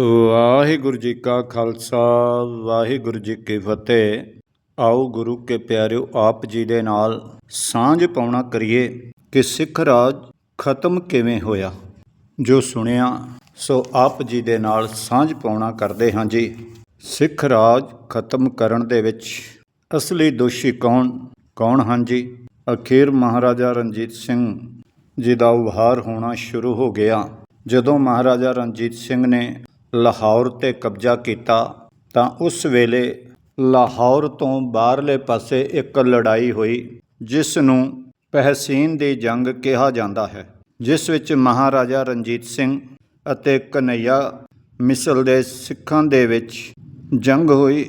ਵਾਹਿਗੁਰੂ ਜੀ ਕਾ ਖਾਲਸਾ, ਵਾਹਿਗੁਰੂ ਜੀ ਕੀ ਫਤਿਹ। ਆਓ ਗੁਰੂ ਕੇ ਪਿਆਰਿਓ, ਆਪ ਜੀ ਦੇ ਨਾਲ ਸਾਂਝ ਪਾਉਣਾ ਕਰੀਏ ਕਿ ਸਿੱਖ ਰਾਜ ਖਤਮ ਕਿਵੇਂ ਹੋਇਆ। ਜੋ ਸੁਣਿਆ, ਸੋ ਆਪ ਜੀ ਦੇ ਨਾਲ ਸਾਂਝ ਪਾਉਣਾ ਕਰਦੇ ਹਾਂ ਜੀ। ਸਿੱਖ ਰਾਜ ਖਤਮ ਕਰਨ ਦੇ ਵਿੱਚ ਅਸਲੀ ਦੋਸ਼ੀ ਕੌਣ? ਕੌਣ ਹਨ ਜੀ? ਅਖੀਰ ਮਹਾਰਾਜਾ ਰਣਜੀਤ ਸਿੰਘ ਜੀ ਦਾ ਉਭਾਰ ਹੋਣਾ ਸ਼ੁਰੂ ਹੋ ਗਿਆ। ਜਦੋਂ ਮਹਾਰਾਜਾ ਰਣਜੀਤ ਸਿੰਘ ਨੇ ਲਾਹੌਰ ਤੇ ਕਬਜ਼ਾ ਕੀਤਾ ਤਾਂ ਉਸ ਵੇਲੇ ਲਾਹੌਰ ਤੋਂ ਬਾਹਰਲੇ ਪਾਸੇ ਇੱਕ ਲੜਾਈ ਹੋਈ, ਜਿਸ ਨੂੰ ਪਹਿਸੀਨ ਦੀ ਜੰਗ ਕਿਹਾ ਜਾਂਦਾ ਹੈ, ਜਿਸ ਵਿੱਚ ਮਹਾਰਾਜਾ ਰਣਜੀਤ ਸਿੰਘ ਅਤੇ ਕਨਈਆ ਮਿਸਲ ਦੇ ਸਿੱਖਾਂ ਦੇ ਵਿੱਚ ਜੰਗ ਹੋਈ।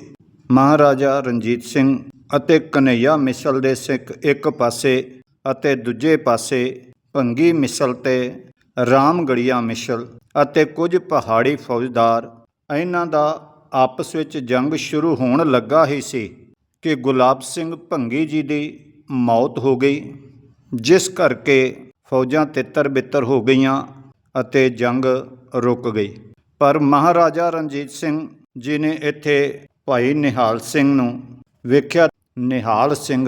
ਮਹਾਰਾਜਾ ਰਣਜੀਤ ਸਿੰਘ ਅਤੇ ਕਨਈਆ ਮਿਸਲ ਦੇ ਸਿੱਖ ਇੱਕ ਪਾਸੇ ਅਤੇ ਦੂਜੇ ਪਾਸੇ ਭੰਗੀ ਮਿਸਲ ਤੇ ਰਾਮਗੜੀਆ ਮਿਸਲ ਅਤੇ ਕੁਝ ਪਹਾੜੀ ਫੌਜਦਾਰ ਇਹਨਾਂ ਦਾ ਆਪਸ ਵਿੱਚ ਜੰਗ ਸ਼ੁਰੂ ਹੋਣ ਲੱਗਾ ਹੀ ਸੀ ਕਿ ਗੁਲਾਬ ਸਿੰਘ ਭੰਗੀ ਜੀ ਦੀ ਮੌਤ ਹੋ ਗਈ, ਜਿਸ ਕਰਕੇ ਫੌਜਾਂ ਤਿੱਤਰ ਬਿੱਤਰ ਹੋ ਗਈਆਂ ਅਤੇ ਜੰਗ ਰੁਕ ਗਈ। ਪਰ ਮਹਾਰਾਜਾ ਰਣਜੀਤ ਸਿੰਘ ਜੀ ਨੇ ਇੱਥੇ ਭਾਈ ਨਿਹਾਲ ਸਿੰਘ ਨੂੰ ਵੇਖਿਆ। ਨਿਹਾਲ ਸਿੰਘ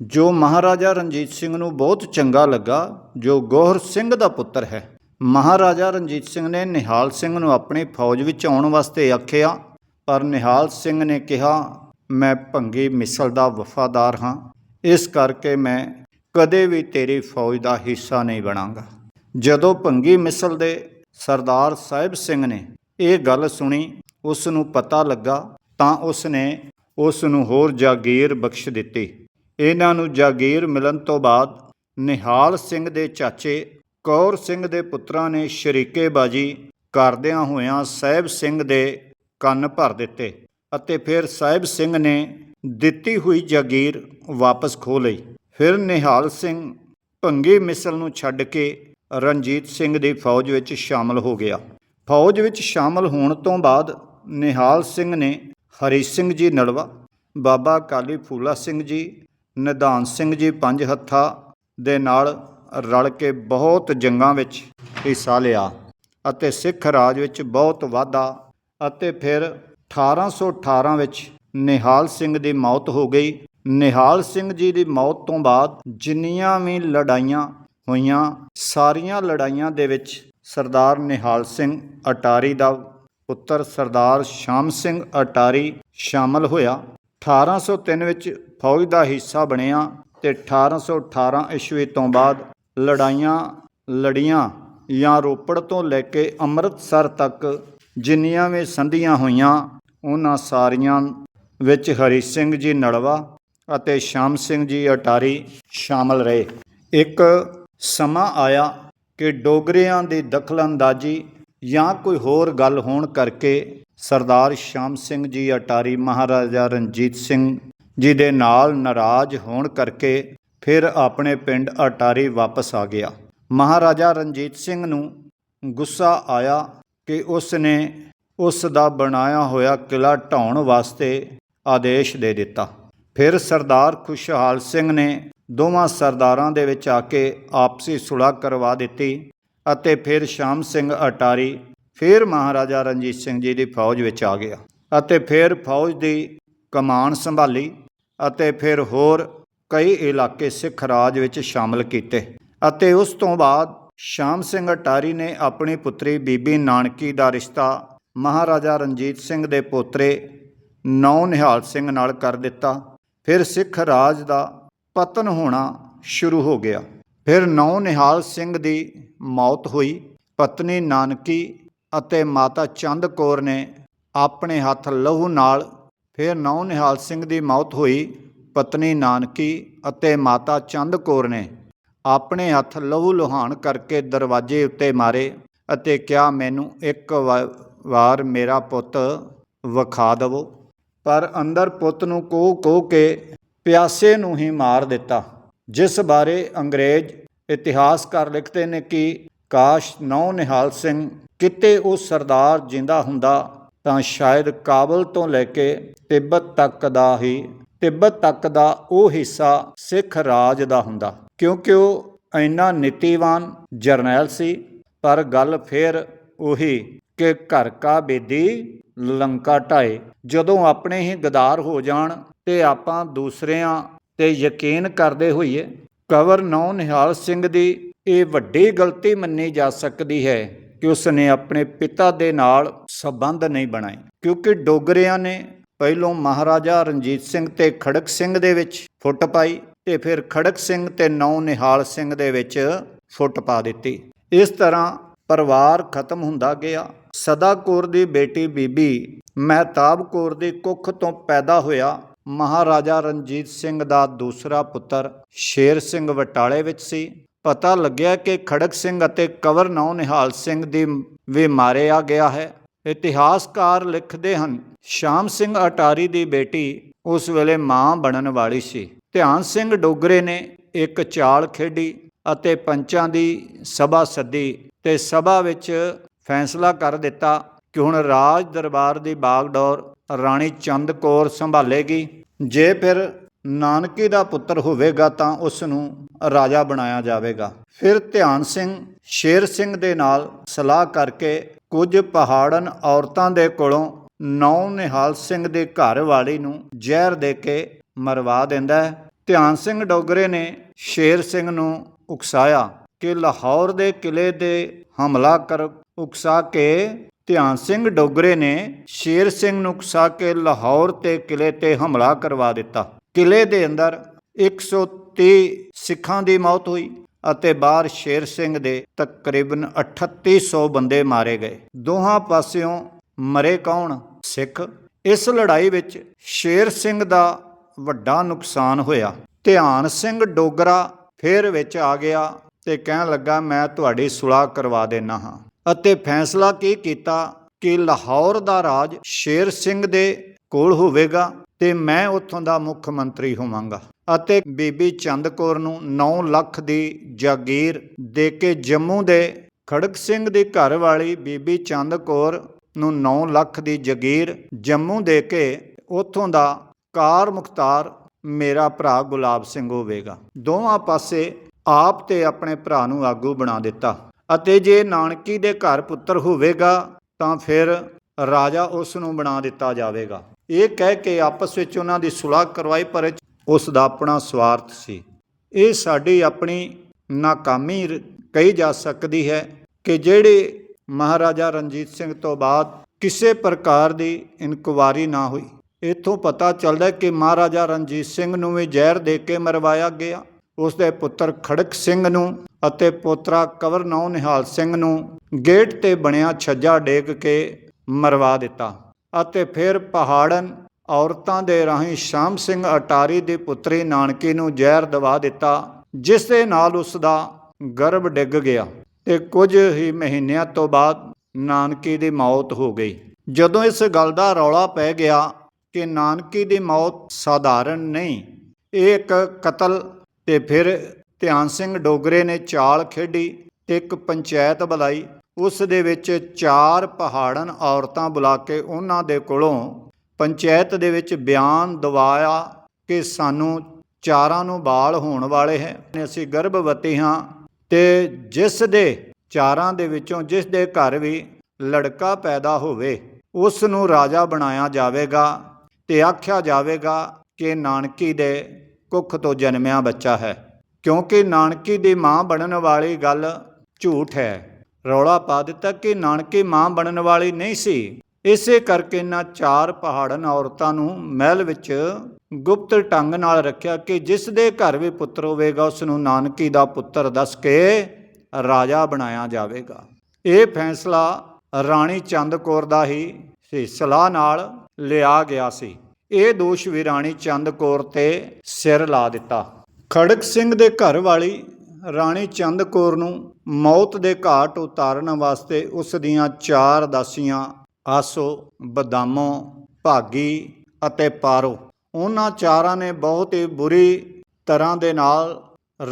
ਜੋ ਮਹਾਰਾਜਾ ਰਣਜੀਤ ਸਿੰਘ ਨੂੰ ਬਹੁਤ ਚੰਗਾ ਲੱਗਾ, ਜੋ ਗੋਹਰ ਸਿੰਘ ਦਾ ਪੁੱਤਰ ਹੈ। ਮਹਾਰਾਜਾ ਰਣਜੀਤ ਸਿੰਘ ਨੇ ਨਿਹਾਲ ਸਿੰਘ ਨੂੰ ਆਪਣੀ ਫੌਜ ਵਿੱਚ ਆਉਣ ਵਾਸਤੇ ਆਖਿਆ, ਪਰ ਨਿਹਾਲ ਸਿੰਘ ਨੇ ਕਿਹਾ, ਮੈਂ ਭੰਗੀ ਮਿਸਲ ਦਾ ਵਫਾਦਾਰ ਹਾਂ। ਇਸ ਕਰਕੇ ਮੈਂ ਕਦੇ ਵੀ ਤੇਰੀ ਫੌਜ ਦਾ ਹਿੱਸਾ ਨਹੀਂ ਬਣਾਂਗਾ। ਜਦੋਂ ਭੰਗੀ ਮਿਸਲ ਦੇ ਸਰਦਾਰ ਸਾਹਿਬ ਸਿੰਘ ਨੇ ਇਹ ਗੱਲ ਸੁਣੀ ਉਸ ਨੂੰ ਪਤਾ ਲੱਗਾ ਤਾਂ ਉਸ ਨੇ ਉਸ ਨੂੰ ਹੋਰ ਜਾਗੀਰ ਬਖਸ਼ ਦਿੱਤੀ। ਇਹਨਾਂ ਨੂੰ ਜਾਗੀਰ ਮਿਲਣ ਤੋਂ ਬਾਅਦ ਨਿਹਾਲ ਸਿੰਘ ਦੇ ਚਾਚੇ ਕੌਰ ਸਿੰਘ ਦੇ ਪੁੱਤਰਾਂ ਨੇ ਸ਼ਰੀਕੇਬਾਜੀ ਕਰਦਿਆਂ ਹੋਇਆਂ ਸਾਹਿਬ ਸਿੰਘ ਦੇ ਕੰਨ ਭਰ ਦਿੱਤੇ ਅਤੇ ਫਿਰ ਸਾਹਿਬ ਸਿੰਘ ਨੇ ਦਿੱਤੀ ਹੋਈ ਜਾਗੀਰ ਵਾਪਸ ਖੋ ਲਈ। ਫਿਰ ਨਿਹਾਲ ਸਿੰਘ ਭੰਗੀ ਮਿਸਲ ਨੂੰ ਛੱਡ ਕੇ ਰਣਜੀਤ ਸਿੰਘ ਦੀ ਫੌਜ ਵਿੱਚ ਸ਼ਾਮਲ ਹੋ ਗਿਆ। ਫੌਜ ਵਿੱਚ ਸ਼ਾਮਲ ਹੋਣ ਤੋਂ ਬਾਅਦ ਨਿਹਾਲ ਸਿੰਘ ਨੇ ਹਰੀ ਸਿੰਘ ਜੀ ਨਲਵਾ ਬਾਬਾ ਕਾਲੀ ਫੂਲਾ ਸਿੰਘ ਜੀ ਨਿਧਾਨ ਸਿੰਘ ਜੀ ਪੰਜ ਹੱਥਾ ਦੇ ਨਾਲ ਰਲ ਕੇ ਬਹੁਤ ਜੰਗਾਂ ਵਿੱਚ ਹਿੱਸਾ ਲਿਆ ਅਤੇ ਸਿੱਖ ਰਾਜ ਵਿੱਚ ਬਹੁਤ ਵਾਧਾ ਅਤੇ ਫਿਰ 1818 ਵਿੱਚ ਨਿਹਾਲ ਸਿੰਘ ਦੀ ਮੌਤ ਹੋ ਗਈ। ਨਿਹਾਲ ਸਿੰਘ ਜੀ ਦੀ ਮੌਤ ਤੋਂ ਬਾਅਦ ਜਿੰਨੀਆਂ ਵੀ ਲੜਾਈਆਂ ਹੋਈਆਂ, ਸਾਰੀਆਂ ਲੜਾਈਆਂ ਦੇ ਵਿੱਚ ਸਰਦਾਰ ਨਿਹਾਲ ਸਿੰਘ ਅਟਾਰੀ ਦਾ ਪੁੱਤਰ ਸਰਦਾਰ ਸ਼ਾਮ ਸਿੰਘ ਅਟਾਰੀ ਸ਼ਾਮਲ ਹੋਇਆ। 1803 ਵਿੱਚ ਫੌਜ ਦਾ ਹਿੱਸਾ ਬਣਿਆ ਤੇ 1818 ਈਸਵੀ ਤੋਂ ਬਾਅਦ ਲੜਾਈਆਂ ਲੜੀਆਂ ਜਾਂ ਰੋਪੜ ਤੋਂ ਲੈ ਕੇ ਅੰਮ੍ਰਿਤਸਰ ਤੱਕ ਜਿੰਨੀਆਂ ਵੀ ਸੰਧੀਆਂ ਹੋਈਆਂ, ਉਹਨਾਂ ਸਾਰੀਆਂ ਵਿੱਚ ਹਰੀ ਸਿੰਘ ਜੀ ਨਲਵਾ ਅਤੇ ਸ਼ਾਮ ਸਿੰਘ ਜੀ ਅਟਾਰੀ ਸ਼ਾਮਲ ਰਹੇ। ਇੱਕ ਸਮਾਂ ਆਇਆ ਕਿ ਡੋਗਰਿਆਂ ਦੀ ਦਖਲਅੰਦਾਜ਼ੀ ਜਾਂ ਕੋਈ ਹੋਰ ਗੱਲ ਹੋਣ ਕਰਕੇ ਸਰਦਾਰ ਸ਼ਾਮ ਸਿੰਘ ਜੀ ਅਟਾਰੀ ਮਹਾਰਾਜਾ ਰਣਜੀਤ ਸਿੰਘ ਜੀ ਦੇ ਨਾਲ ਨਾਰਾਜ਼ ਹੋਣ ਕਰਕੇ ਫਿਰ ਆਪਣੇ ਪਿੰਡ ਅਟਾਰੀ ਵਾਪਸ ਆ ਗਿਆ। ਮਹਾਰਾਜਾ ਰਣਜੀਤ ਸਿੰਘ ਨੂੰ ਗੁੱਸਾ ਆਇਆ ਕਿ ਉਸ ਨੇ ਉਸ ਦਾ ਬਣਾਇਆ ਹੋਇਆ ਕਿਲਾ ਢਾਉਣ ਵਾਸਤੇ ਆਦੇਸ਼ ਦੇ ਦਿੱਤਾ। ਫਿਰ ਸਰਦਾਰ ਖੁਸ਼ਹਾਲ ਸਿੰਘ ਨੇ ਦੋਵਾਂ ਸਰਦਾਰਾਂ ਦੇ ਵਿੱਚ ਆ ਕੇ ਆਪਸੀ ਸੁਲ੍ਹਾ ਕਰਵਾ ਦਿੱਤੀ ਅਤੇ ਫਿਰ ਸ਼ਾਮ ਸਿੰਘ ਅਟਾਰੀ ਫਿਰ ਮਹਾਰਾਜਾ ਰਣਜੀਤ ਸਿੰਘ ਜੀ ਦੀ ਫੌਜ ਵਿੱਚ ਆ ਗਿਆ ਅਤੇ ਫਿਰ ਫੌਜ ਦੀ ਕਮਾਨ ਸੰਭਾਲੀ ਅਤੇ ਫਿਰ ਹੋਰ ਕਈ ਇਲਾਕੇ ਸਿੱਖ ਰਾਜ ਵਿੱਚ ਸ਼ਾਮਲ ਕੀਤੇ ਅਤੇ ਉਸ ਤੋਂ ਬਾਅਦ ਸ਼ਾਮ ਸਿੰਘ ਅਟਾਰੀ ਨੇ ਆਪਣੀ ਪੁੱਤਰੀ ਬੀਬੀ ਨਾਨਕੀ ਦਾ ਰਿਸ਼ਤਾ ਮਹਾਰਾਜਾ ਰਣਜੀਤ ਸਿੰਘ ਦੇ ਪੋਤਰੇ ਨੌ ਨਿਹਾਲ ਸਿੰਘ ਨਾਲ ਕਰ ਦਿੱਤਾ। ਫਿਰ ਸਿੱਖ ਰਾਜ ਦਾ ਪਤਨ ਹੋਣਾ ਸ਼ੁਰੂ ਹੋ ਗਿਆ। ਫਿਰ ਨੌ ਨਿਹਾਲ ਸਿੰਘ ਦੀ ਮੌਤ ਹੋਈ। ਪਤਨੀ ਨਾਨਕੀ ਅਤੇ ਮਾਤਾ ਚੰਦ ਕੌਰ ਨੇ ਆਪਣੇ ਹੱਥ ਲਹੂ ਨਾਲ ਫਿਰ ਨੌ ਨਿਹਾਲ ਸਿੰਘ ਦੀ ਮੌਤ ਹੋਈ, ਪਤਨੀ ਨਾਨਕੀ ਅਤੇ ਮਾਤਾ ਚੰਦ ਕੌਰ ਨੇ ਆਪਣੇ ਹੱਥ ਲਹੂ ਲੁਹਾਨ ਕਰਕੇ ਦਰਵਾਜ਼ੇ ਉੱਤੇ ਮਾਰੇ ਅਤੇ ਕਿਹਾ, ਮੈਨੂੰ ਇੱਕ ਵਾਰ ਮੇਰਾ ਪੁੱਤ ਵਿਖਾ ਦੇਵੋ। ਪਰ ਅੰਦਰ ਪੁੱਤ ਨੂੰ ਕੋਹ ਕੋ ਕੇ ਪਿਆਸੇ ਨੂੰ ਹੀ ਮਾਰ ਦਿੱਤਾ। ਜਿਸ ਬਾਰੇ ਅੰਗਰੇਜ਼ ਇਤਿਹਾਸਕਾਰ ਲਿਖਦੇ ਨੇ ਕਿ ਕਾਸ਼ ਨੌ ਨਿਹਾਲ ਸਿੰਘ ਕਿਤੇ ਉਹ ਸਰਦਾਰ ਜਿੰਦਾ ਹੁੰਦਾ ਤਾਂ ਸ਼ਾਇਦ ਕਾਬਲ ਤੋਂ ਲੈ ਕੇ ਤਿੱਬਤ ਤੱਕ ਦਾ ਹੀ, ਤਿੱਬਤ ਤੱਕ ਦਾ ਉਹ ਹਿੱਸਾ ਸਿੱਖ ਰਾਜ ਦਾ ਹੁੰਦਾ। ਕਿਉਂਕਿ ਉਹ ਇੰਨਾ ਨੀਤੀਵਾਨ ਜਰਨੈਲ ਸੀ, ਪਰ ਗੱਲ ਫੇਰ ਉਹੀ ਕਿ ਘਰ ਕਾ ਬੇਦੀ, ਲੰਕਾ ਢਾਏ। ਜਦੋਂ ਆਪਣੇ ਹੀ ਗਦਾਰ ਹੋ ਜਾਣ ਤੇ ਆਪਾਂ ਦੂਸਰਿਆਂ ਤੇ ਯਕੀਨ ਕਰਦੇ ਹੋਈਏ, ਕਵਰ ਨੌ ਨਿਹਾਲ ਸਿੰਘ ਦੀ ਇਹ ਵੱਡੀ ਗਲਤੀ ਮੰਨੀ ਜਾ ਸਕਦੀ ਹੈ ਕਿ ਉਸ ਨੇ ਆਪਣੇ ਪਿਤਾ ਦੇ ਨਾਲ ਸਬੰਧ ਨਹੀਂ ਬਣਾਏ। ਕਿਉਂਕਿ ਡੋਗਰਿਆਂ ਨੇ ਪਹਿਲੋਂ ਮਹਾਰਾਜਾ ਰਣਜੀਤ ਸਿੰਘ ਤੇ ਖੜਕ ਸਿੰਘ ਦੇ ਵਿੱਚ ਫੁੱਟ ਪਾਈ ਤੇ ਫਿਰ ਖੜਕ ਸਿੰਘ ਤੇ ਨੌ ਨਿਹਾਲ ਸਿੰਘ ਦੇ ਵਿੱਚ ਫੁੱਟ ਪਾ ਦਿੱਤੀ। ਇਸ ਤਰ੍ਹਾਂ ਪਰਿਵਾਰ ਖਤਮ ਹੁੰਦਾ ਗਿਆ। ਸਦਾ ਕੌਰ ਦੀ ਬੇਟੀ ਬੀਬੀ ਮਹਿਤਾਬ ਕੌਰ ਦੀ ਕੁੱਖ ਤੋਂ ਪੈਦਾ ਹੋਇਆ ਮਹਾਰਾਜਾ ਰਣਜੀਤ ਸਿੰਘ ਦਾ ਦੂਸਰਾ ਪੁੱਤਰ ਸ਼ੇਰ ਸਿੰਘ ਵਟਾਲੇ ਵਿੱਚ ਸੀ। ਪਤਾ ਲੱਗਿਆ ਕਿ ਖੜਕ ਸਿੰਘ ਅਤੇ ਕਵਰ ਨੌ ਨਿਹਾਲ ਸਿੰਘ ਦੀ ਵੀ ਮਾਰਿਆ ਗਿਆ ਹੈ। ਇਤਿਹਾਸਕਾਰ ਲਿਖਦੇ ਹਨ, ਸ਼ਾਮ ਸਿੰਘ ਅਟਾਰੀ ਦੀ ਬੇਟੀ ਉਸ ਵੇਲੇ ਮਾਂ ਬਣਨ ਵਾਲੀ ਸੀ। ਧਿਆਨ ਸਿੰਘ ਡੋਗਰੇ ਨੇ ਇੱਕ ਚਾਲ ਖੇਡੀ ਅਤੇ ਪੰਚਾਂ ਦੀ ਸਭਾ ਸੱਦੀ ਤੇ ਸਭਾ ਵਿੱਚ ਫੈਸਲਾ ਕਰ ਦਿੱਤਾ ਕਿ ਹੁਣ ਰਾਜ ਦਰਬਾਰ ਦੀ ਬਾਗਡੋਰ ਰਾਣੀ ਚੰਦ ਕੌਰ ਸੰਭਾਲੇਗੀ। ਜੇ ਫਿਰ ਨਾਨਕੀ ਦਾ ਪੁੱਤਰ ਹੋਵੇਗਾ ਤਾਂ ਉਸ ਨੂੰ ਰਾਜਾ ਬਣਾਇਆ ਜਾਵੇਗਾ। ਫਿਰ ਧਿਆਨ ਸਿੰਘ ਸ਼ੇਰ ਸਿੰਘ ਦੇ ਨਾਲ ਸਲਾਹ ਕਰਕੇ ਕੁਝ ਪਹਾੜਨ ਔਰਤਾਂ ਦੇ ਕੋਲੋਂ ਨੌ ਨਿਹਾਲ ਸਿੰਘ ਦੇ ਘਰ ਵਾਲੀ ਨੂੰ ਜ਼ਹਿਰ ਦੇ ਕੇ ਮਰਵਾ ਦਿੰਦਾ ਹੈ। ਧਿਆਨ ਸਿੰਘ ਡੋਗਰੇ ਨੇ ਸ਼ੇਰ ਸਿੰਘ ਨੂੰ ਉਕਸਾਇਆ ਕਿ ਲਾਹੌਰ ਦੇ ਕਿਲੇ 'ਤੇ ਹਮਲਾ ਕਰ ਉਕਸਾ ਕੇ ਧਿਆਨ ਸਿੰਘ ਡੋਗਰੇ ਨੇ ਸ਼ੇਰ ਸਿੰਘ ਨੂੰ ਉਕਸਾ ਕੇ ਲਾਹੌਰ ਤੇ ਕਿਲੇ ਤੇ ਹਮਲਾ ਕਰਵਾ ਦਿੱਤਾ। ਕਿਲੇ ਦੇ ਅੰਦਰ 130 ਸਿੱਖਾਂ ਦੀ ਮੌਤ ਹੋਈ ਅਤੇ ਬਾਹਰ ਸ਼ੇਰ ਸਿੰਘ ਦੇ ਤਕਰੀਬਨ 3800 ਬੰਦੇ ਮਾਰੇ ਗਏ। ਦੋਹਾਂ ਪਾਸਿਓਂ ਮਰੇ ਕੌਣ? ਸਿੱਖ। ਇਸ ਲੜਾਈ ਵਿੱਚ ਸ਼ੇਰ ਸਿੰਘ ਦਾ ਵੱਡਾ ਨੁਕਸਾਨ ਹੋਇਆ। ਧਿਆਨ ਸਿੰਘ ਡੋਗਰਾ ਫੇਰ ਵਿੱਚ ਆ ਗਿਆ ਤੇ ਕਹਿਣ ਲੱਗਾ, ਮੈਂ ਤੁਹਾਡੀ ਸੁਲਾਹ ਕਰਵਾ ਦੇਣਾ ਹਾਂ। ਅਤੇ ਫੈਸਲਾ ਕੀ ਕੀਤਾ ਕਿ ਲਾਹੌਰ ਦਾ ਰਾਜ ਸ਼ੇਰ ਸਿੰਘ ਦੇ ਕੋਲ ਹੋਵੇਗਾ? ਤੇ ਮੈਂ ਉੱਥੋਂ ਦਾ ਮੁੱਖ ਮੰਤਰੀ ਹੋਵਾਂਗਾ। ਅਤੇ ਬੀਬੀ ਚੰਦ ਕੌਰ ਨੂੰ 9 ਲੱਖ ਦੀ ਜਾਗੀਰ ਦੇ ਕੇ ਜੰਮੂ ਦੇ ਖੜਕ ਸਿੰਘ ਦੀ ਘਰ ਵਾਲੀ ਬੀਬੀ ਚੰਦ ਕੌਰ ਨੂੰ 9 ਲੱਖ ਦੀ ਜਾਗੀਰ ਜੰਮੂ ਦੇ ਕੇ ਉੱਥੋਂ ਦਾ ਕਾਰ ਮੁਖਤਾਰ ਮੇਰਾ ਭਰਾ ਗੁਲਾਬ ਸਿੰਘ ਹੋਵੇਗਾ। ਦੋਵਾਂ ਪਾਸੇ ਆਪ ਤੇ ਆਪਣੇ ਭਰਾ ਨੂੰ ਆਗੂ ਬਣਾ ਦਿੱਤਾ। ਅਤੇ ਜੇ ਨਾਨਕੀ ਦੇ ਘਰ ਪੁੱਤਰ ਹੋਵੇਗਾ ਤਾਂ ਫਿਰ ਰਾਜਾ ਉਸ ਨੂੰ ਬਣਾ ਦਿੱਤਾ ਜਾਵੇਗਾ। ਇਹ ਕਹਿ ਕੇ ਆਪਸ ਵਿੱਚ ਉਹਨਾਂ ਦੀ ਸੁਲਾਹ ਕਰਵਾਈ, ਪਰ ਉਸ ਦਾ ਆਪਣਾ ਸਵਾਰਥ ਸੀ। ਇਹ ਸਾਡੀ ਆਪਣੀ ਨਾਕਾਮੀ ਕਹੀ ਜਾ ਸਕਦੀ ਹੈ ਕਿ ਜਿਹੜੇ ਮਹਾਰਾਜਾ ਰਣਜੀਤ ਸਿੰਘ ਤੋਂ ਬਾਅਦ ਕਿਸੇ ਪ੍ਰਕਾਰ ਦੀ ਇਨਕੁਆਰੀ ਨਾ ਹੋਈ। ਇਥੋਂ ਪਤਾ ਚੱਲਦਾ ਕਿ ਮਹਾਰਾਜਾ ਰਣਜੀਤ ਸਿੰਘ ਨੂੰ ਵੀ ਜ਼ਹਿਰ ਦੇ ਕੇ ਮਰਵਾਇਆ ਗਿਆ। ਉਸ ਦੇ ਪੁੱਤਰ ਖੜਕ ਸਿੰਘ ਨੂੰ ਅਤੇ ਪੋਤਰਾ ਕਵਰ ਨੌ ਨਿਹਾਲ ਸਿੰਘ ਨੂੰ ਗੇਟ ਤੇ ਬਣਿਆ ਛੱਜਾ ਡੇਕ ਕੇ ਮਰਵਾ ਦਿੱਤਾ। ਅਤੇ ਫਿਰ ਪਹਾੜਨ ਔਰਤਾਂ ਦੇ ਰਾਹੀਂ ਸ਼ਾਮ ਸਿੰਘ ਅਟਾਰੀ ਦੀ ਪੁੱਤਰੀ ਨਾਨਕੀ ਨੂੰ ਜ਼ਹਿਰ ਦਵਾ ਦਿੱਤਾ ਜਿਸ ਦੇ ਨਾਲ ਉਸ ਦਾ ਗਰਭ ਡਿੱਗ ਗਿਆ। ਤੇ ਕੁਝ ਹੀ ਮਹੀਨਿਆਂ ਤੋਂ ਬਾਅਦ ਨਾਨਕੀ ਦੀ ਮੌਤ ਹੋ ਗਈ। ਜਦੋਂ ਇਸ ਗੱਲ ਦਾ ਰੌਲਾ ਪੈ ਗਿਆ ਕਿ ਨਾਨਕੀ ਦੀ ਮੌਤ ਸਾਧਾਰਨ ਨਹੀਂ, ਇਹ ਇੱਕ ਕਤਲ ਤੇ ਫਿਰ ਧਿਆਨ ਸਿੰਘ ਡੋਗਰੇ ਨੇ ਚਾਲ ਖੇਡੀ ਤੇ ਇੱਕ ਪੰਚਾਇਤ ਬੁਲਾਈ ਉਸ ਦੇ ਵਿੱਚ ਚਾਰ ਪਹਾੜਨ ਔਰਤਾਂ ਬੁਲਾ ਕੇ ਉਹਨਾਂ ਦੇ ਕੋਲੋਂ ਪੰਚਾਇਤ ਦੇ ਵਿੱਚ ਬਿਆਨ ਦਵਾਇਆ ਕਿ ਸਾਨੂੰ ਚਾਰਾਂ ਨੂੰ ਬਾਲ ਹੋਣ ਵਾਲੇ ਹੈ। ਅਸੀਂ ਗਰਭਵਤੀ ਹਾਂ ਤੇ ਜਿਸ ਦੇ ਚਾਰਾਂ ਦੇ ਵਿੱਚੋਂ ਜਿਸ ਦੇ ਘਰ ਵੀ ਲੜਕਾ ਪੈਦਾ ਹੋਵੇ, ਉਸ ਨੂੰ ਰਾਜਾ ਬਣਾਇਆ ਜਾਵੇਗਾ ਤੇ ਆਖਿਆ ਜਾਵੇਗਾ ਕਿ ਨਾਨਕੀ ਦੇ ਕੁੱਖ ਤੋਂ ਜਨਮਿਆ ਬੱਚਾ ਹੈ। ਕਿਉਂਕਿ ਨਾਨਕੀ ਦੀ ਮਾਂ ਬਣਨ ਵਾਲੀ ਗੱਲ ਝੂਠ ਹੈ। ਰੌਲਾ ਪਾ ਦਿੱਤਾ ਕਿ ਨਾਨਕੀ ਮਾਂ ਬਣਨ ਵਾਲੀ ਨਹੀਂ ਸੀ। ਇਸੇ ਕਰਕੇ ਇਹਨਾਂ ਚਾਰ ਪਹਾੜਨ ਔਰਤਾਂ ਨੂੰ ਮਹਿਲ ਵਿੱਚ ਗੁਪਤ ਢੰਗ ਨਾਲ ਰੱਖਿਆ ਕਿ ਜਿਸ ਦੇ ਘਰ ਵੀ ਪੁੱਤਰ ਹੋਵੇਗਾ, ਉਸ ਨੂੰ ਨਾਨਕੀ ਦਾ ਪੁੱਤਰ ਦੱਸ ਕੇ ਰਾਜਾ ਬਣਾਇਆ ਜਾਵੇਗਾ। ਇਹ ਫੈਸਲਾ ਰਾਣੀ ਚੰਦ ਕੌਰ ਦਾ ਹੀ ਸਲਾਹ ਨਾਲ ਲਿਆ ਗਿਆ ਸੀ। ਇਹ ਦੋਸ਼ ਵੀ ਰਾਣੀ ਚੰਦ ਕੌਰ ਤੇ ਸਿਰ ਲਾ ਦਿੱਤਾ। ਖੜਕ ਸਿੰਘ ਦੇ ਘਰ ਵਾਲੀ ਰਾਣੀ ਚੰਦ ਕੌਰ ਨੂੰ ਮੌਤ ਦੇ ਘਾਟ ਉਤਾਰਨ ਵਾਸਤੇ ਉਸ ਦੀਆਂ ਚਾਰ ਦਾਸੀਆਂ ਆਸੋ, ਬਦਾਮੋ, ਭਾਗੀ ਅਤੇ ਪਾਰੋ। ਉਹਨਾਂ ਚਾਰਾਂ ਨੇ ਬਹੁਤ ਹੀ ਬੁਰੀ ਤਰ੍ਹਾਂ ਦੇ ਨਾਲ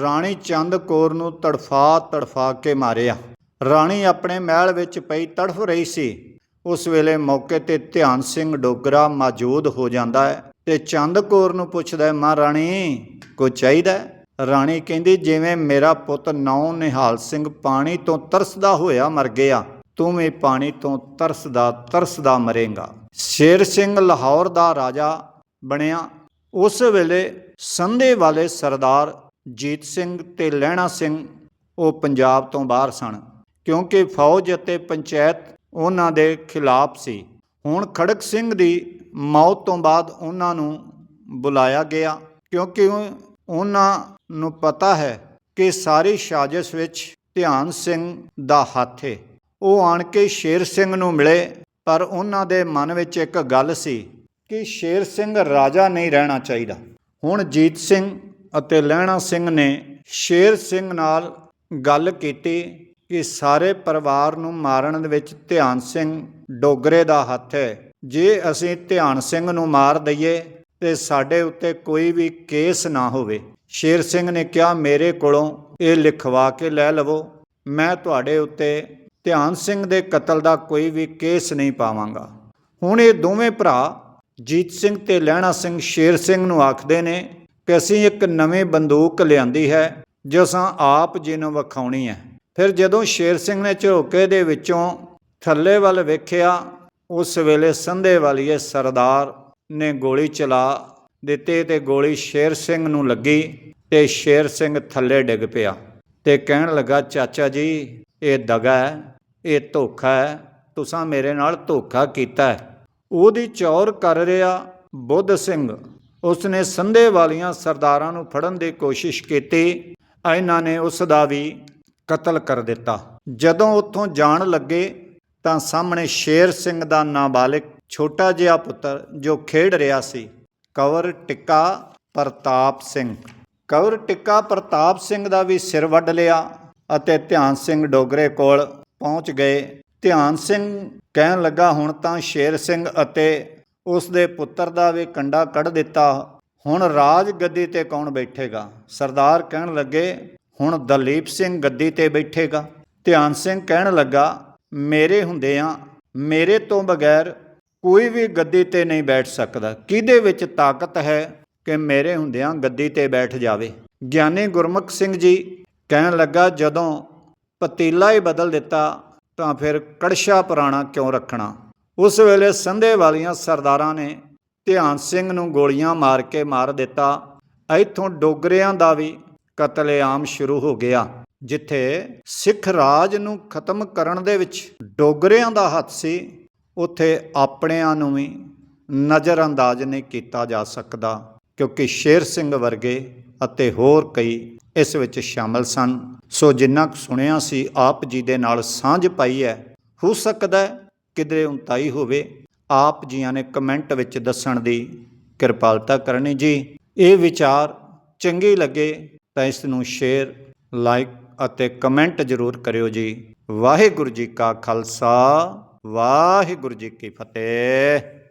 ਰਾਣੀ ਚੰਦ ਕੌਰ ਨੂੰ ਤੜਫਾ ਤੜਫਾ ਕੇ ਮਾਰਿਆ। ਰਾਣੀ ਆਪਣੇ ਮਹਿਲ ਵਿੱਚ ਪਈ ਤੜਫ ਰਹੀ ਸੀ। ਉਸ ਵੇਲੇ ਮੌਕੇ ਤੇ ਧਿਆਨ ਸਿੰਘ ਡੋਗਰਾ ਮੌਜੂਦ ਹੋ ਜਾਂਦਾ ਹੈ ਤੇ ਚੰਦ ਕੌਰ ਨੂੰ ਪੁੱਛਦਾ ਹੈ, ਮਾਂ ਰਾਣੀ, ਕੋਈ ਚਾਹੀਦਾ ਰਾਣੀ ਕਹਿੰਦੀ, ਜਿਵੇਂ ਮੇਰਾ ਪੁੱਤ ਨੌ ਨਿਹਾਲ ਸਿੰਘ ਪਾਣੀ ਤੋਂ ਤਰਸਦਾ ਹੋਇਆ ਮਰ ਗਿਆ, ਤੂੰ ਵੀ ਪਾਣੀ ਤੋਂ ਤਰਸਦਾ ਤਰਸਦਾ ਮਰੇਂਗਾ। ਸ਼ੇਰ ਸਿੰਘ ਲਾਹੌਰ ਦਾ ਰਾਜਾ ਬਣਿਆ। ਉਸ ਵੇਲੇ ਸੰਧੇ ਵਾਲੇ ਸਰਦਾਰ ਜੀਤ ਸਿੰਘ ਤੇ ਲਹਿਣਾ ਸਿੰਘ, ਉਹ ਪੰਜਾਬ ਤੋਂ ਬਾਹਰ ਸਨ, ਕਿਉਂਕਿ ਫੌਜ ਅਤੇ ਪੰਚਾਇਤ ਉਹਨਾਂ ਦੇ ਖਿਲਾਫ ਸੀ। ਹੁਣ ਖੜਕ ਸਿੰਘ ਦੀ ਮੌਤ ਤੋਂ ਬਾਅਦ ਉਹਨਾਂ ਨੂੰ ਬੁਲਾਇਆ ਗਿਆ, ਕਿਉਂਕਿ ਉਹਨਾਂ ਨੂੰ ਪਤਾ ਹੈ ਕਿ ਸਾਰੀ ਸਾਜ਼ਿਸ਼ ਵਿੱਚ ਧਿਆਨ ਸਿੰਘ ਦਾ ਹੱਥ ਹੈ ਉਹ ਆਣ ਕੇ ਸ਼ੇਰ ਸਿੰਘ ਨੂੰ ਮਿਲੇ, ਪਰ ਉਹਨਾਂ ਦੇ ਮਨ ਵਿੱਚ ਇੱਕ ਗੱਲ ਸੀ ਕਿ ਸ਼ੇਰ ਸਿੰਘ ਰਾਜਾ ਨਹੀਂ ਰਹਿਣਾ ਚਾਹੀਦਾ। ਹੁਣ ਜੀਤ ਸਿੰਘ ਅਤੇ ਲਹਿਣਾ ਸਿੰਘ ਨੇ ਸ਼ੇਰ ਸਿੰਘ ਨਾਲ ਗੱਲ ਕੀਤੀ ਕਿ ਸਾਰੇ ਪਰਿਵਾਰ ਨੂੰ ਮਾਰਨ ਦੇ ਵਿੱਚ ਧਿਆਨ ਸਿੰਘ ਡੋਗਰੇ ਦਾ ਹੱਥ ਹੈ ਜੇ ਅਸੀਂ ਧਿਆਨ ਸਿੰਘ ਨੂੰ ਮਾਰ ਦਈਏ, ਤੇ ਸਾਡੇ ਉੱਤੇ ਕੋਈ ਵੀ ਕੇਸ ਨਾ ਹੋਵੇ। ਸ਼ੇਰ ਸਿੰਘ ਨੇ ਕਿਹਾ, ਮੇਰੇ ਕੋਲੋਂ ਇਹ ਲਿਖਵਾ ਕੇ ਲੈ ਲਵੋ। ਮੈਂ ਤੁਹਾਡੇ ਉੱਤੇ ਧਿਆਨ ਸਿੰਘ ਦੇ ਕਤਲ ਦਾ ਕੋਈ ਵੀ ਕੇਸ ਨਹੀਂ ਪਾਵਾਂਗਾ। ਹੁਣ ਇਹ ਦੋਵੇਂ ਭਰਾ ਜੀਤ ਸਿੰਘ ਤੇ ਲਹਿਣਾ ਸਿੰਘ ਸ਼ੇਰ ਸਿੰਘ ਨੂੰ ਆਖਦੇ ਨੇ ਕਿ ਅਸੀਂ ਇੱਕ ਨਵੀਂ ਬੰਦੂਕ ਲਿਆਂਦੀ ਹੈ, ਜੋ ਅਸਾਂ ਆਪ ਜੀ ਨੂੰ ਵਿਖਾਉਣੀ ਹੈ। ਫਿਰ ਜਦੋਂ ਸ਼ੇਰ ਸਿੰਘ ਨੇ ਝੋਕੇ ਦੇ ਵਿੱਚੋਂ ਥੱਲੇ ਵੱਲ ਵੇਖਿਆ, ਉਸ ਵੇਲੇ ਸੰਧੇ ਵਾਲੀਏ ਸਰਦਾਰ ਨੇ ਗੋਲੀ ਚਲਾ ਦਿੱਤੀ ਤੇ ਗੋਲੀ ਸ਼ੇਰ ਸਿੰਘ ਨੂੰ ਲੱਗੀ ਤੇ ਸ਼ੇਰ ਸਿੰਘ ਥੱਲੇ ਡਿੱਗ ਪਿਆ ਤੇ ਕਹਿਣ ਲੱਗਾ, ਚਾਚਾ ਜੀ, ਇਹ ਦਗਾ ਹੈ, ਇਹ ਧੋਖਾ ਹੈ, ਤੁਸੀਂ ਮੇਰੇ ਨਾਲ ਧੋਖਾ ਕੀਤਾ ਹੈ। ਉਹਦੀ ਚੌਰ ਕਰ ਰਿਹਾ ਬੁੱਧ ਸਿੰਘ। ਉਸਨੇ ਸੰਧੇ ਵਾਲੀਆਂ ਸਰਦਾਰਾਂ ਨੂੰ ਫੜਨ ਦੀ ਕੋਸ਼ਿਸ਼ ਕੀਤੀ। ਇਹਨਾਂ ਨੇ ਉਸ ਦਾ ਵੀ ਕਤਲ ਕਰ ਦਿੱਤਾ। ਜਦੋਂ ਉੱਥੋਂ ਜਾਣ ਲੱਗੇ ਤਾਂ ਸਾਹਮਣੇ ਸ਼ੇਰ ਸਿੰਘ ਦਾ ਨਾਬਾਲਗ ਛੋਟਾ ਜਿਹਾ ਪੁੱਤਰ ਜੋ ਖੇਡ ਰਿਹਾ ਸੀ। ਕਵਰ ਟਿੱਕਾ ਪ੍ਰਤਾਪ ਸਿੰਘ। ਕਵਰ ਟਿੱਕਾ ਪ੍ਰਤਾਪ ਸਿੰਘ ਦਾ ਵੀ ਸਿਰ ਵੱਢ ਲਿਆ ਅਤੇ ਧਿਆਨ ਸਿੰਘ ਡੋਗਰੇ ਕੋਲ ਪਹੁੰਚ ਗਏ। ਧਿਆਨ ਸਿੰਘ ਕਹਿਣ ਲੱਗਾ, ਹੁਣ ਤਾਂ ਸ਼ੇਰ ਸਿੰਘ ਅਤੇ ਉਸ ਦੇ ਪੁੱਤਰ ਦਾ ਵੀ ਕੰਡਾ ਕੱਢ ਦਿੱਤਾ। ਹੁਣ ਰਾਜ ਗੱਦੀ ਤੇ ਕੌਣ ਬੈਠੇਗਾ? ਸਰਦਾਰ ਕਹਿਣ ਲੱਗੇ, ਹੁਣ ਦਲੀਪ ਸਿੰਘ ਗੱਦੀ ਤੇ ਬੈਠੇਗਾ। ਧਿਆਨ ਸਿੰਘ ਕਹਿਣ ਲੱਗਾ, ਮੇਰੇ ਹੁੰਦਿਆਂ, ਮੇਰੇ ਤੋਂ ਬਗੈਰ ਕੋਈ ਵੀ ਗੱਦੀ ਤੇ ਨਹੀਂ ਬੈਠ ਸਕਦਾ। ਕਿਹਦੇ ਵਿੱਚ ਤਾਕਤ ਹੈ ਕਿ ਮੇਰੇ ਹੁੰਦਿਆਂ ਗੱਦੀ ਤੇ ਬੈਠ ਜਾਵੇ? ਗਿਆਨੀ ਗੁਰਮੁਖ ਸਿੰਘ ਜੀ ਕਹਿਣ ਲੱਗਾ, ਜਦੋਂ ਪਤੀਲਾ ਹੀ ਬਦਲ ਦਿੱਤਾ, ਤਾਂ ਫਿਰ ਕੜਸ਼ਾ ਪੁਰਾਣਾ ਕਿਉਂ ਰੱਖਣਾ? ਉਸ ਵੇਲੇ ਸੰਧੇ ਵਾਲੀਆਂ ਸਰਦਾਰਾਂ ਨੇ ਧਿਆਨ ਸਿੰਘ ਨੂੰ ਗੋਲੀਆਂ ਮਾਰ ਕੇ ਮਾਰ ਦਿੱਤਾ। ਇੱਥੋਂ ਡੋਗਰਿਆਂ ਦਾ ਵੀ ਕਤਲੇਆਮ ਸ਼ੁਰੂ ਹੋ ਗਿਆ, ਜਿੱਥੇ ਸਿੱਖ ਰਾਜ ਨੂੰ ਖਤਮ ਕਰਨ ਦੇ ਵਿੱਚ ਡੋਗਰਿਆਂ ਦਾ ਹੱਥ ਸੀ। ਉੱਥੇ ਆਪਣਿਆਂ ਨੂੰ ਵੀ ਨਜ਼ਰਅੰਦਾਜ਼ ਨਹੀਂ ਕੀਤਾ ਜਾ ਸਕਦਾ, ਕਿਉਂਕਿ ਸ਼ੇਰ ਸਿੰਘ ਵਰਗੇ ਅਤੇ ਹੋਰ ਕਈ ਇਸ ਵਿੱਚ ਸ਼ਾਮਲ ਸਨ। ਸੋ ਜਿੰਨਾ ਕੁ ਸੁਣਿਆ ਸੀ, ਆਪ ਜੀ ਦੇ ਨਾਲ ਸਾਂਝ ਪਾਈ ਹੈ। ਹੋ ਸਕਦਾ ਹੈ ਕਿਧਰੇ ਉਨਤਾਈ ਹੋਵੇ। ਆਪ ਜੀਆਂ ਨੇ ਕਮੈਂਟ ਵਿੱਚ ਦੱਸਣ ਦੀ ਕਿਰਪਾਲਤਾ ਕਰਨੀ ਜੀ। ਇਹ ਵਿਚਾਰ ਚੰਗੇ ਲੱਗੇ ਤਾਂ ਇਸ ਨੂੰ ਸ਼ੇਅਰ ਲਾਈਕ ਅਤੇ ਕਮੈਂਟ ਜ਼ਰੂਰ ਕਰਿਓ ਜੀ। ਵਾਹਿਗੁਰੂ ਜੀ ਕਾ ਖਾਲਸਾ। ਵਾਹਿਗੁਰੂ ਜੀ ਕੀ ਫਤਿਹ।